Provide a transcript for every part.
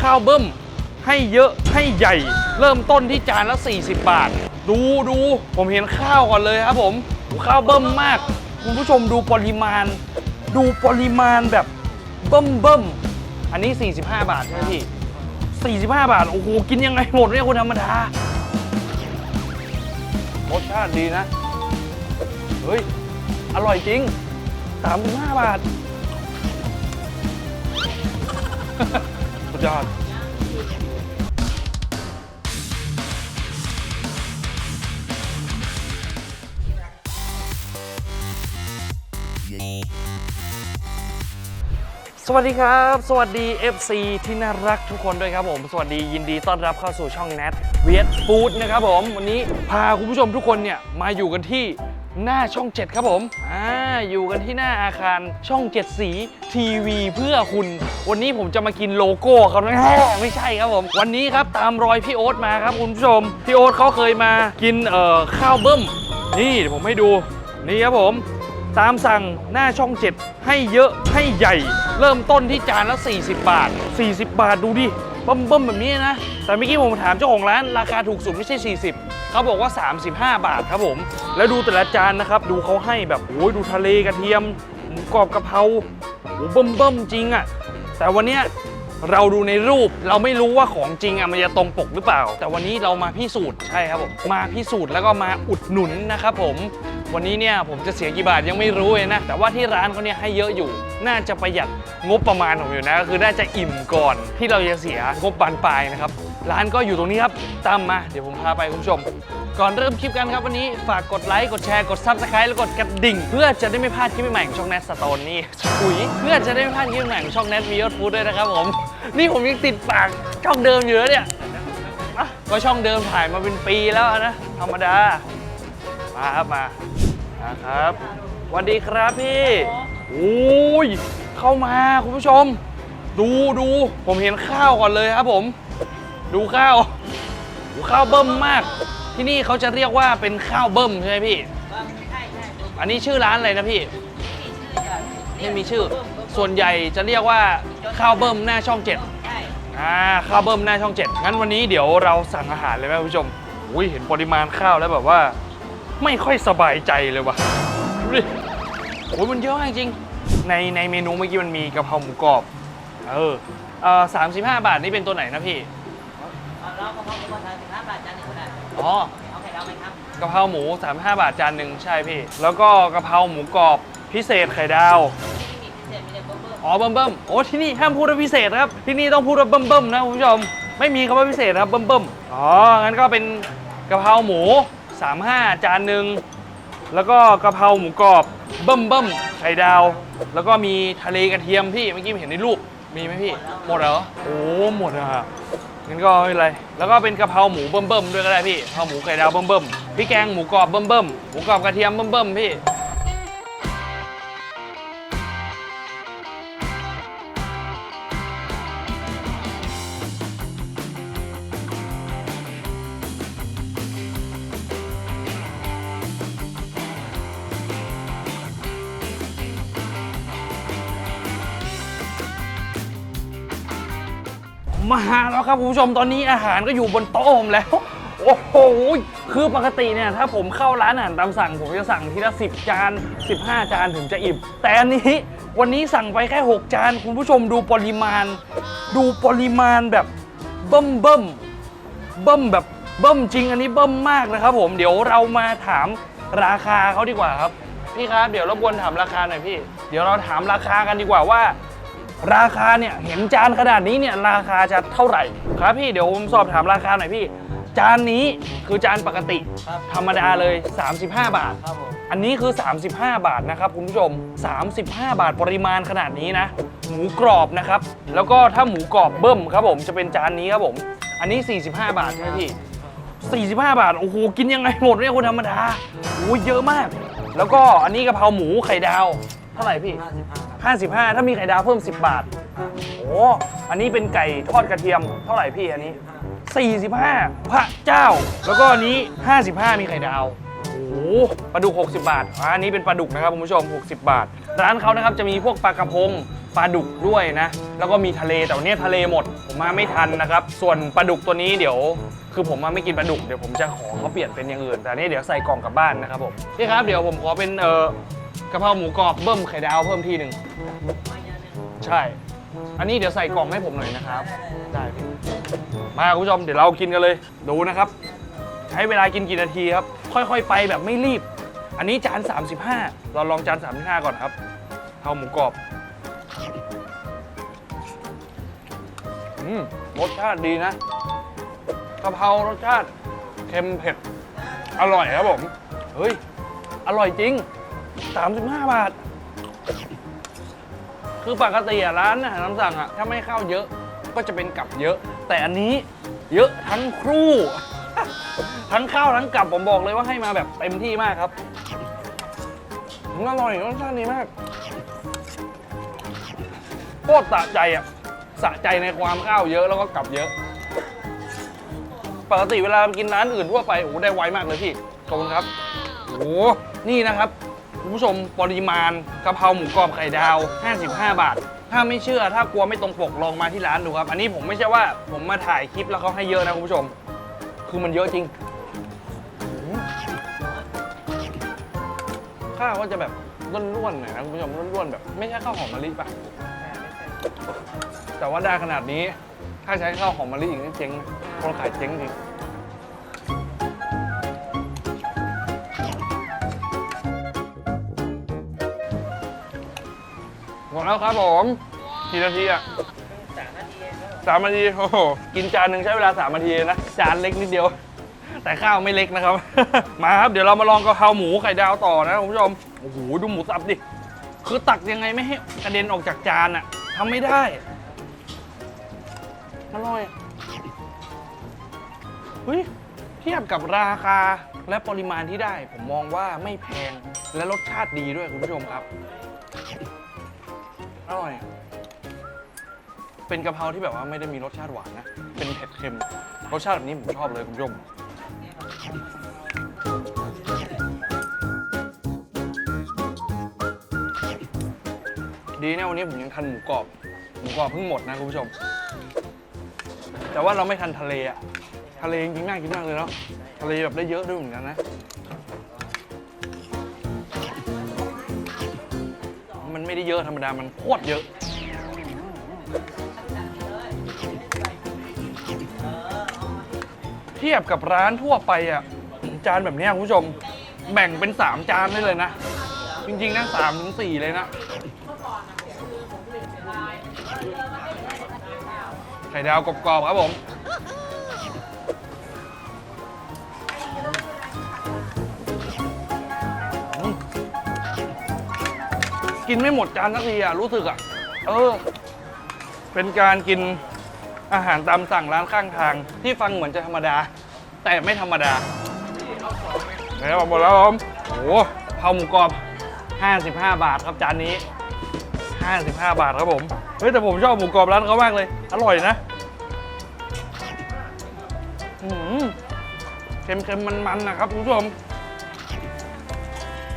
ข้าวเบิ้ม ให้เยอะให้ใหญ่ เริ่มต้นที่จานละ 40 บาท ดูดูผมเห็นข้าวก่อนเลยครับผมข้าวเบิ้มมาก คุณผู้ชมดูปริมาณ ดูปริมาณแบบเบิ้มเบิ้มอันนี้ 45 บาทใช่ไหมพี่45 บาท โอ้โห กินยังไงหมดเนี่ยคนธรรมดารสชาติดีนะ เฮ้ย อร่อยจริง 35 บาท ยอดสวัสดีครับ สวัสดี FC ที่น่ารักทุกคนด้วยครับผม สวัสดียินดีต้อนรับเข้าสู่ช่อง Nat เวียดฟู้ดนะครับผม วันนี้พาคุณผู้ชมทุกคนเนี่ยมาอยู่กันที่หน้าช่อง 7 ครับผม อ่า อยู่กันที่หน้าอาคารช่อง7สีทีวีเพื่อคุณ วันนี้ผมจะมากินโลโก้เขานะไม่ใช่ครับผม วันนี้ครับตามรอยพี่โอ๊ตมาครับคุณผู้ชม พี่โอ๊ตเขาเคยมากินเอ่อข้าวเบิ้ม นี่เดี๋ยวผมให้ดู นี่ครับผม ตามสั่งหน้าช่อง7ให้เยอะให้ใหญ่ เริ่มต้นที่จานละ 40 บาท 40 บาทดูดิเบิ่มๆแบบนี้นะ แต่เมื่อกี้ผมถามเจ้าของร้านราคาถูกสุดไม่ใช่ 40 เขาบอกว่า 35 บาทครับผม แล้วดูแต่ละจานนะครับ ดูเขาให้แบบโอ้ยดูทะเลกระเทียมหมูกรอบกะเพราโอ้เบิ่มๆจริงอะ่ะแต่วันเนี้ยเราดูในรูปเราไม่รู้ว่าของจริงอะมันจะตรงปกหรือเปล่า แต่วันนี้เรามาพิสูจน์ใช่ครับผมมาพิสูจน์แล้วก็มาอุดหนุนนะครับผม วันนี้เนี่ยผมจะเสียกี่บาทยังไม่รู้เลยนะ แต่ว่าที่ร้านเขาเนี่ยให้เยอะอยู่ น่าจะประหยัดงบประมาณของอยู่นะก็คือน่าจะอิ่มก่อนที่เราจะเสียงบบานปลายนะครับร้านก็อยู่ตรงนี้ครับตามมาเดี๋ยวผมพาไปคุณผู้ชม ก่อนเริ่มคลิปกันครับวันนี้ฝากกดไลค์กดแชร์กดซับสไครต์แล้วกดกระดิ่ง เพื่อจะได้ไม่พลาดคลิปใหม่ของช่องแนทสโตนนี่อุ๋ยเพื่อจะได้ไม่พลาดคลิปใหม่ของช่องแนทมียอดฟูดด้วยนะครับผมนี่ผมยังติดปากช่องเดิมอยู่แล้วเนี่ยก็ช่องเดิมถ่ายมาเป็นปีแล้วนะธรรมดา ครับมามาครับสวัสดีครับพี่โอ้ยเข้ามาคุณผู้ชม ดูดูผมเห็นข้าวก่อนเลยครับผม ดูข้าวโอ้ข้าวเบิ่มมาก ที่นี่เขาจะเรียกว่าเป็นข้าวเบิ่มใช่ไหมพี่ อันนี้ชื่อร้านอะไรนะพี่ไม่มีชื่อ ส่วนใหญ่จะเรียกว่าข้าวเบิ่มหน้าช่องเจ็ดอ่าข้าวเบิ่มหน้าช่องเจ็ดงั้นวันนี้เดี๋ยวเราสั่งอาหารเลยไหมคุณผู้ชมอุ้ยเห็นปริมาณข้าวแล้วแบบว่า ไม่ค่อยสบายใจเลยว่ะดูดิโอ้ยมันเยอะมากจริง ในในเมนูเมื่อกี้มันมีกะเพราหมูกรอบ เออเออสามสิบห้าบาทนี่เป็นตัวไหนนะพี่เราก็พอว่าทางสิบห้าบาทจานหนึ่งก็ได้อ๋อ เอาไข่ดาวไหมครับกะเพราหมู 35 บาทจานหนึ่งใช่พี่ แล้วก็กะเพราหมูกรอบพิเศษไข่ดาว ที่มีพิเศษมีแต่เบอร์เบอร์อ๋อเบิ่มเบิ่มโอ้ที่นี่ห้ามพูดว่าพิเศษครับ ที่นี่ต้องพูดว่าเบิ่มเบิ่มนะคุณผู้ชม ไม่มีคำว่าพิเศษครับเบิ่มเบิ่มอ๋อ งั้นก็เป็นกะเพราหมู 35 จานหนึ่งแล้วก็กะเพราหมูกรอบเบิ่มเบิ่มไข่ดาว แล้วก็มีทะเลกระเทียมพี่เมื่อกี้เห็นในรูปมีไหมพี่ หมดเหรอโอ้หมดอะงั้นก็ไม่เป็นไร แล้วก็เป็นกะเพราหมูเบิ่มๆด้วยก็ได้พี่กะเพราหมูไข่ดาวเบิ่มๆพี่แกงหมูกรอบเบิ่มๆหมูกรอบกระเทียมเบิ่มๆพี่ มาแล้วครับคุณผู้ชมตอนนี้อาหารก็อยู่บนโต๊ะผมแล้ว โอ้โหคือปกติเนี่ยถ้าผมเข้าร้านอาหารตามสั่ง ผมจะสั่งทีละ 10 จาน 15 จานถึงจะอิ่มแต่อันนี้วันนี้สั่งไปแค่ 6 จาน คุณผู้ชมดูปริมาณ ดูปริมาณแบบเบิ่มเบิ่มเบิ่มแบบเบิ่มจริงอันนี้เบิ่มมากนะครับ ผมเดี๋ยวเรามาถามราคาเขาดีกว่าครับพี่ครับเดี๋ยวรบกวนถามราคาหน่อยพี่ เดี๋ยวเราถามราคากันดีกว่าว่า ราคาเนี่ยเห็นจานขนาดนี้เนี่ยราคาจะเท่าไหร่ ครับพี่เดี๋ยวผมสอบถามราคาหน่อยพี่ จานนี้คือจานปกติ ครับ ธรรมดาเลย 35 บาท ครับผมอันนี้คือ 35 บาทนะครับคุณผู้ชม 35 บาทปริมาณขนาดนี้นะ หมูกรอบนะครับ แล้วก็ถ้าหมูกรอบเบิ้มครับผมจะเป็นจานนี้ครับผม อันนี้ 45 บาทใช่ไหมพี่ 45 บาท โอ้โห กินยังไงหมดเนี่ยคนธรรมดาโอ้ยเยอะมาก แล้วก็อันนี้กะเพราหมูไข่ดาว เท่าไหร่พี่ ห้าสิบห้าครับ 55 ถ้ามีไข่ดาวเพิ่ม 10 บาท โอ้อันนี้เป็นไก่ทอดกระเทียมเท่าไหร่พี่อันนี้ 45 พระเจ้า แล้วก็อันนี้ 55 มีไข่ดาว โอ้โหปลาดุก 60 บาทอาอันนี้เป็นปลาดุกนะครับคุณผู้ชม 60 บาท ร้านเขานะครับจะมีพวกปลากระพง ปลาดุกด้วยนะ แล้วก็มีทะเล แต่วันนี้ทะเลหมด ผมมาไม่ทันนะครับ ส่วนปลาดุกตัวนี้เดี๋ยว คือผมมาไม่กินปลาดุก เดี๋ยวผมจะขอเขาเปลี่ยนเป็นอย่างอื่น แต่อันนี่เดี๋ยวใส่กล่องกลับบ้านนะครับผม พี่ครับ เดี๋ยวผมขอเป็นเอ่อ กะเพราหมูกรอบเบิ้มไข่ดาวเพิ่มที่หนึ่งใช่ อันนี้เดี๋ยวใส่กล่องให้ผมหน่อยนะครับ ได้พี่มาคุณผู้ชมเดี๋ยวเรากินกันเลยดูนะครับ ใช้เวลากินกี่นาทีครับ ค่อยๆ ไปแบบไม่รีบ อันนี้จาน 35 เราลองจาน 35 ก่อนครับเทาหมูกรอบอืมรสชาติดีนะกะเพรารสชาติเค็มเผ็ด อร่อยครับผม เฮ้ย อร่อยจริง 35 บาท คือปกติอะร้านอาหารตามสั่งอะถ้าไม่ข้าวเยอะก็จะเป็นกับเยอะ แต่อันนี้เยอะทั้งครู่ ทั้งข้าวทั้งกับผมบอกเลยว่าให้มาแบบเต็มที่มากครับมันอร่อยรสชาติดีมากโคตรสะใจอะสะใจในความข้าวเยอะแล้วก็กับเยอะ ปกติเวลากินร้านอื่นทั่วไปโอ้ได้ไวมากเลยพี่ ขอบคุณครับ โอ้โหนี่นะครับ คุณผู้ชมปริมาณกะเพราหมูกรอบไข่ดาว 55 บาท ถ้าไม่เชื่อถ้ากลัวไม่ตรงปกลองมาที่ร้านดูครับ อันนี้ผมไม่ใช่ว่าผมมาถ่ายคลิปแล้วเขาให้เยอะนะคุณผู้ชม คือมันเยอะจริง ข้าวก็จะแบบร่วนๆหน่อยนะคุณผู้ชมร่วนๆแบบไม่ใช่ข้าวหอมมะลิปะแต่ว่าได้ขนาดนี้ ถ้าใช้ข้าวหอมมะลิอีกนี่เจ๊งนะคนขายเจ๊งจริง หมดแล้วครับผมกี่นาทีอะสามนาทีเองครับสามนาทีโอ้โหกินจานหนึ่งใช้เวลาสามนาทีนะจานเล็กนิดเดียว แต่ข้าวไม่เล็กนะครับ มาครับเดี๋ยวเรามาลองกะเพราหมูไข่ดาวต่อนะคุณผู้ชมโอ้โหดูหมูสับดิคือตักยังไงไม่ให้กระเด็นออกจากจานอะทำไม่ได้อร่อยเฮ้ยเทียบกับราคาและปริมาณที่ได้ ผมมองว่าไม่แพงและรสชาติดีด้วยคุณผู้ชมครับ อร่อย เป็นกะเพราที่แบบว่าไม่ได้มีรสชาติหวานนะ เป็นเผ็ดเค็ม รสชาติแบบนี้ผมชอบเลยคุณผู้ชมดีนะวันนี้ผมยังทันหมูกรอบ หมูกรอบเพิ่งหมดนะคุณผู้ชม แต่ว่าเราไม่ทันทะเลอะทะเลจริงๆน่ากินมากเลยเนาะทะเลแบบได้เยอะด้วยเหมือนกันนะ เยอะธรรมดา มันโคตรเยอะ เทียบกับร้านทั่วไปอะ จานแบบเนี้ยคุณผู้ชม แบ่งเป็น 3 จานได้เลยนะ จริงๆนะสามถึงสี่เลยนะ ไข่ดาวกรอบๆครับผม กินไม่หมดจานสักทีอะรู้สึกอะ เออ เป็นการกินอาหารตามสั่งร้านข้างทาง ที่ฟังเหมือนจะธรรมดา แต่ไม่ธรรมดาแล้วหมดแล้วผมโอ้โหเผาหมูกรอบ 55 บาทครับจานนี้ 55 บาทครับผม เฮ้ยแต่ผมชอบหมูกรอบร้านเขามากเลย อร่อยนะอืมเค็มๆมันๆนะครับคุณผู้ชม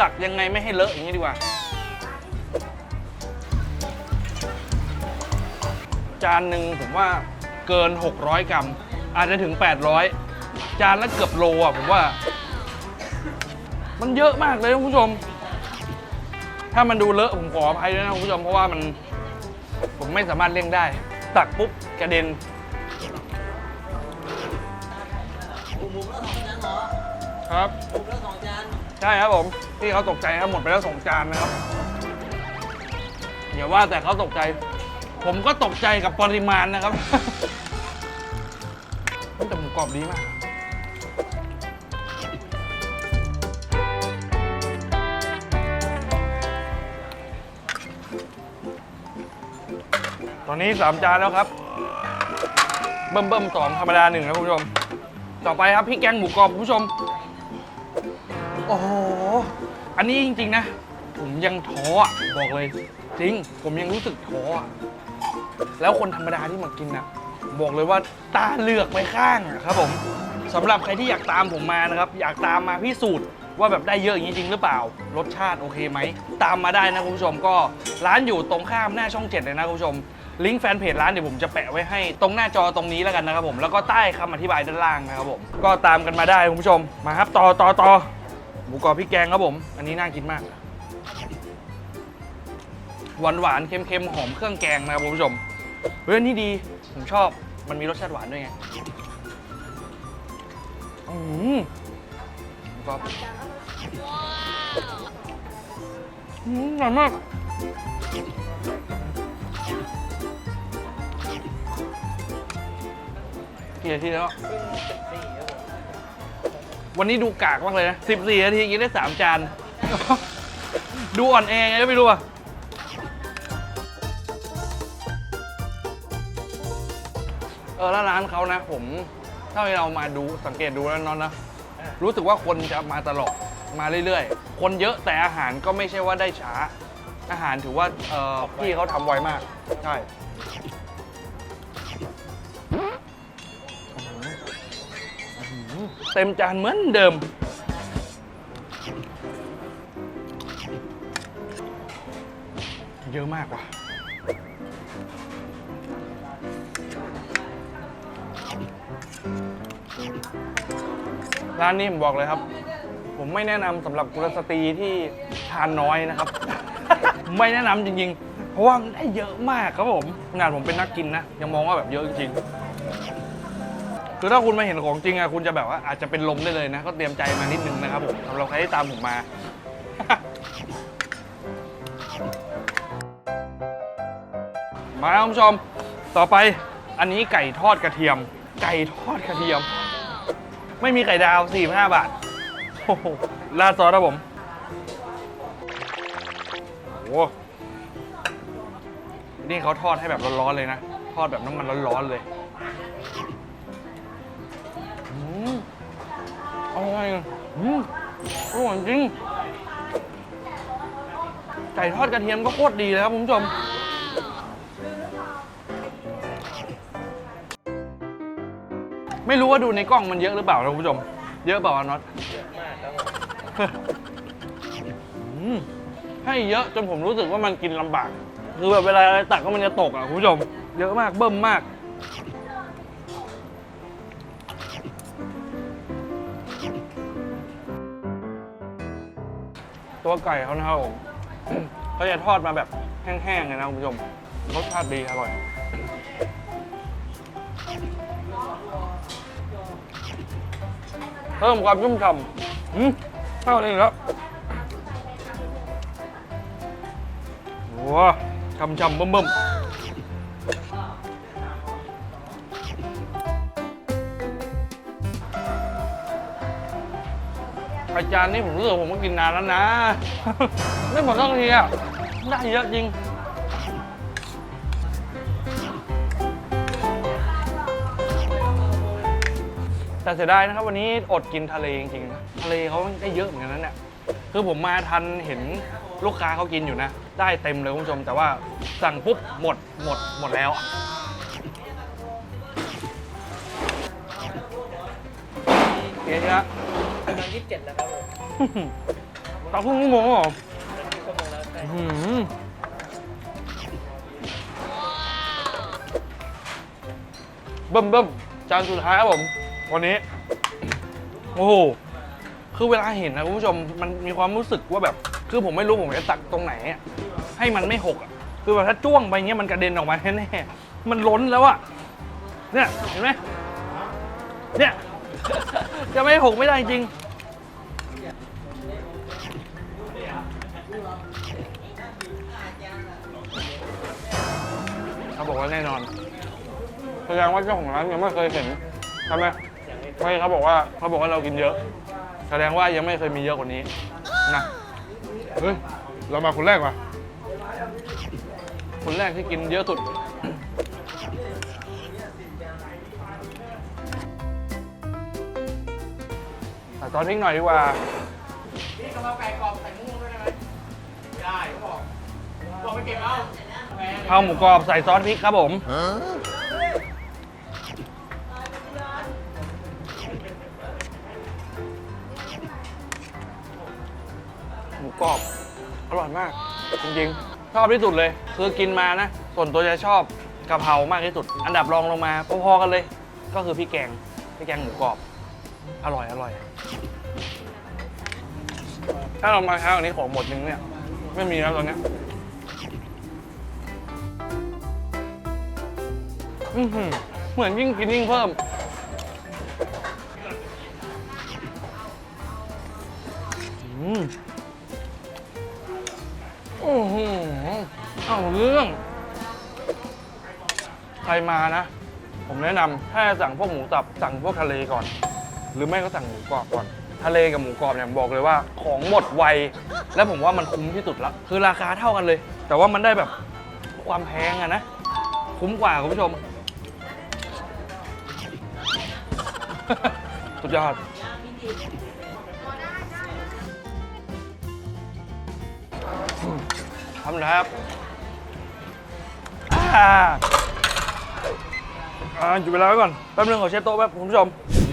ตักยังไงไม่ให้เลอะอย่างนี้ดีกว่า จานหนึ่งผมว่าเกิน 600 กรัม อาจจะถึง 800 จานละเกือบโลอะผมว่า มันเยอะมากเลยนะคุณผู้ชม ถ้ามันดูเลอะผมขออภัยด้วยนะคุณผู้ชมเพราะว่ามันผมไม่สามารถเลี่ยงได้ ตักปุ๊บกระเด็นหมูละสองจานหรอครับหมูละสองจานใช่ครับผมที่เขาตกใจครับหมดไปแล้วสองจานนะครับอย่าว่าแต่เขาตกใจ ผมก็ตกใจกับปริมาณนะครับ แต่หมูกรอบดีมาก ตอนนี้ 3 จานแล้วครับ เบิ่มเบิ่มๆสองธรรมดาหนึ่งนะคุณผู้ชม ต่อไปครับพี่แกงหมูกรอบคุณผู้ชม โอ้โห อันนี้จริง ๆ นะ ผมยังท้ออะบอกเลย จริง ผมยังรู้สึกท้ออะ แล้วคนธรรมดาที่มากินอะบอกเลยว่าตาเหลือกไปข้างอะครับผมสำหรับใครที่อยากตามผมมานะครับ อยากตามมาพิสูจน์ว่าแบบได้เยอะอย่างนี้จริงหรือเปล่า รสชาติโอเคไหม ตามมาได้นะคุณผู้ชมก็ร้านอยู่ตรงข้ามหน้าช่องเจ็ดเลยนะคุณผู้ชม ลิงก์แฟนเพจร้านเดี๋ยวผมจะแปะไว้ให้ตรงหน้าจอตรงนี้แล้วกันนะครับผมแล้วก็ใต้คำอธิบายด้านล่างนะครับผมก็ตามกันมาได้คุณผู้ชมมาครับต่อต่อต่อหมูกรอบพริแกงครับผม อันนี้น่ากินมากหวานหวานๆเค็มๆหอมเครื่องแกงนะครับคุณผู้ชม เฮ้ยอันนี่ดี ผมชอบ มันมีรสชาติหวานด้วยไง อืมก็อืมอร่อยมาก กี่นาทีแล้ว วันนี้ดูกากมากเลยนะ 14 นาทีกินได้ 3 จาน ดูอ่อนแอไงก็ไม่รู้อะ อแล้วร้านเขานะ ผมถ้าเรามาดูสังเกตดูแล้วเนอนนะ รู้สึกว่าคนจะมาตลอดมาเรื่อยๆ คนเยอะแต่อาหารก็ไม่ใช่ว่าได้ช้า อาหารถือว่าเออพี่เขาทำไวมาก ใช่เต็มจานเหมือนเดิม เยอะมากว่ะ ร้านนี้ผมบอกเลยครับ ผมไม่แนะนำสำหรับกุลสตรีที่ทานน้อยนะครับ ไม่แนะนำจริงๆ เพราะว่ามันได้เยอะมากครับผมขนาดผมเป็นนักกินนะ ยังมองว่าแบบเยอะจริงๆคือถ้าคุณมาเห็นของจริงอะคุณจะแบบว่าอาจจะเป็นลมได้เลยนะ ก็เตรียมใจมานิดนึงนะครับผมสำหรับใครที่ตามผมมา มาครับคุณผู้ชม ต่อไปอันนี้ไก่ทอดกระเทียม ไก่ทอดกระเทียม ไม่มีไข่ดาว 45 บาทโอ้โหราดซอสครับผมโอ้โหนี่เขาทอดให้แบบร้อนๆเลยนะ ทอดแบบน้ำมันร้อนๆเลยอืมอร่อยอืมอร่อยจริง ไก่ทอดกระเทียมก็โคตรดีเลยครับคุณผู้ชม ไม่รู้ว่าดูในกล้องมันเยอะหรือเปล่านะคุณผู้ชม เยอะเปล่าวะน็อตเยอะมากครับผมอืมให้เยอะจนผมรู้สึกว่ามันกินลำบาก คือแบบเวลาอะไรตักก็มันจะตกอะคุณผู้ชม เยอะมากเบิ่มมาก ตัวไก่เขานะครับผม เขาจะทอดมาแบบแห้งๆเลยนะคุณผู้ชมรสชาติดีอร่อย เพิ่มความชุ่มฉ่ำอืมเข้าเลยแล้วโอ้ชำช่ำๆบิ่มบิ่มไอจานนี้ผมรู้สึกผมก็กินนานแล้วนะ ไม่หมดสักทีอะได้เยอะจริง แต่เสียดายนะครับวันนี้อดกินทะเลจริงๆทะเลเขาได้เยอะเหมือนกันนะเนี่ยคือผมมาทันเห็นลูกค้าเขากินอยู่นะ ได้เต็มเลยคุณผู้ชม แต่ว่าสั่งปุ๊บหมดหมดหมดแล้ว เก๋นะกำลังยี่สิบเจ็ดแล้วครับผมต่อครึ่งชั่วโมงเหรอชั่วโมงแล้วใช่อื้อหือเบิ่มเบิ่มจานสุดท้ายครับผม วันนี้ โอ้โห คือเวลาเห็นนะคุณผู้ชม มันมีความรู้สึกว่าแบบ คือผมไม่รู้ผมจะตักตรงไหนอะให้มันไม่หกอะคือแบบถ้าจ้วงไปเงี้ยมันกระเด็นออกมาแน่ๆมันล้นแล้วอะเนี่ยเห็นไหมเนี่ย จะไม่หกไม่ได้จริง เขาบอกว่าแน่นอน แสดงว่าเจ้าของร้านยังไม่เคยเห็นใช่ไม ไม่เขาบอกว่าเขาบอกว่าเรากินเยอะ แสดงว่ายังไม่เคยมีเยอะกว่านี้นะเฮ้ยเรามาคนแรกว่ะคนแรกที่กินเยอะสุดแต่ตอนพริกหน่อยดีกว่าพี่กะเพราไก่กรอบใส่มุ้งด้วยได้ไหมได้เขาบอกบอกไปเก็บเอาแหมข้าวหมูกรอบใส่ซอสพริกครับผม กรอบ อร่อยมาก จริงๆ ชอบที่สุดเลย คือกินมานะ ส่วนตัวจะชอบกะเพรามากที่สุด อันดับรองลงมาพอๆกันเลย ก็คือพี่แกงพี่แกงหมูกรอบ อร่อยอร่อย ถ้าเรามาเช้ากว่านี้ของหมดนึงเนี่ย ไม่มีแล้วตอนเนี้ยอื้อหือเหมือนยิ่งกินยิ่งเพิ่ม อืม โอ้โห เอาเรื่อง ใครมานะ ผมแนะนำถ้าสั่งพวกหมูสับสั่งพวกทะเลก่อน หรือไม่ก็สั่งหมูกรอบก่อน ทะเลกับหมูกรอบเนี่ยบอกเลยว่าของหมดไว และผมว่ามันคุ้มที่สุดละ คือราคาเท่ากันเลย แต่ว่ามันได้แบบความแพงอะนะ คุ้มกว่าคุณผู้ชม สุดยอด ทำนะครับอ่าอ่าหยุดเวลาไว้ก่อน แป๊บนึงขอเช็ดโต๊ะแป๊บคุณผู้ชม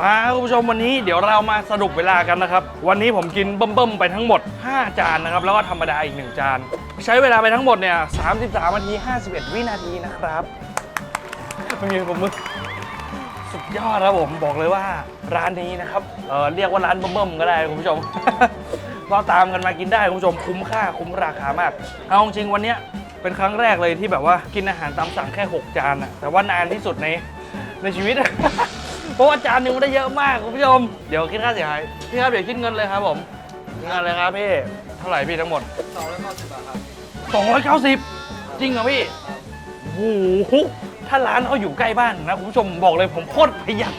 มาครับคุณผู้ชมวันนี้เดี๋ยวเรามาสรุปเวลากันนะครับ วันนี้ผมกินเบิ่มๆไปทั้งหมด 5 จานนะครับ แล้วก็ธรรมดาอีก 1 จาน ใช้เวลาไปทั้งหมดเนี่ย33นาที 51 วินาทีนะครับเป็นไงผมมือสุดยอดครับผมบอกเลยว่าร้านนี้นะครับเออเรียกว่าร้านเบิ่มๆก็ได้คุณผู้ชม ก็ตามกันมากินได้คุณผู้ชมคุ้มค่าคุ้มราคามาก เอาจริงวันนี้เป็นครั้งแรกเลยที่แบบว่ากินอาหารตามสั่งแค่ 6 จานอะแต่ว่านานที่สุดในในชีวิต เพราะว่าจานหนึงมันได้เยอะมากคุณผู้ชม เดี๋ยวคิดค่าเสียหายพี่ครับเดี๋ยวคิดเงินเลยครับผมเงินเลยครับพี่เท่าไหร่พี่ทั้งหมด290บาทครับ 290 จริงเหรอพี่โอ้โหถ้าร้านเขาอยู่ใกล้บ้านนะคุณผู้ชมบอกเลยผมโคตรประหยัด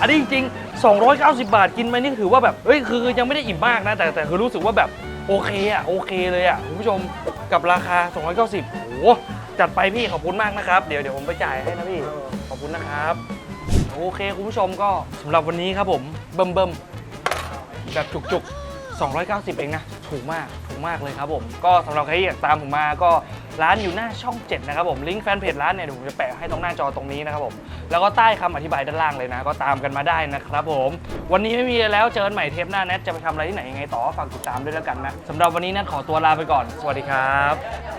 อันนี้จริงๆ 290 บาทกินไปนี่ถือว่าแบบเฮ้ยคือยังไม่ได้อิ่มมากนะ แต่แต่คือรู้สึกว่าแบบโอเคอะโอเคเลยอะคุณผู้ชมกับราคา 290โอ้โหจัดไปพี่ขอบคุณมากนะครับ เดี๋ยวเดี๋ยวผมไปจ่ายให้นะพี่ขอบคุณนะครับ โอเคคุณผู้ชมก็สำหรับวันนี้ครับผมเบิ่มเบิ่มแบบจุกๆ 290 เองนะ ถูกมาก มากเลยครับผม ก็สำหรับใครที่อยากตามผมมาก็ร้านอยู่หน้าช่อง 7 นะครับผม ลิงก์แฟนเพจร้านเนี่ยเดี๋ยวผมจะแปะให้ตรงหน้าจอตรงนี้นะครับผม แล้วก็ใต้คำอธิบายด้านล่างเลยนะ ก็ตามกันมาได้นะครับผม วันนี้ไม่มีอะไรแล้วเจอกันใหม่เทปหน้าแนทจะไปทำอะไรที่ไหนยังไงต่อฝากติดตามด้วยแล้วกันนะสำหรับวันนี้แนทขอตัวลาไปก่อน สวัสดีครับ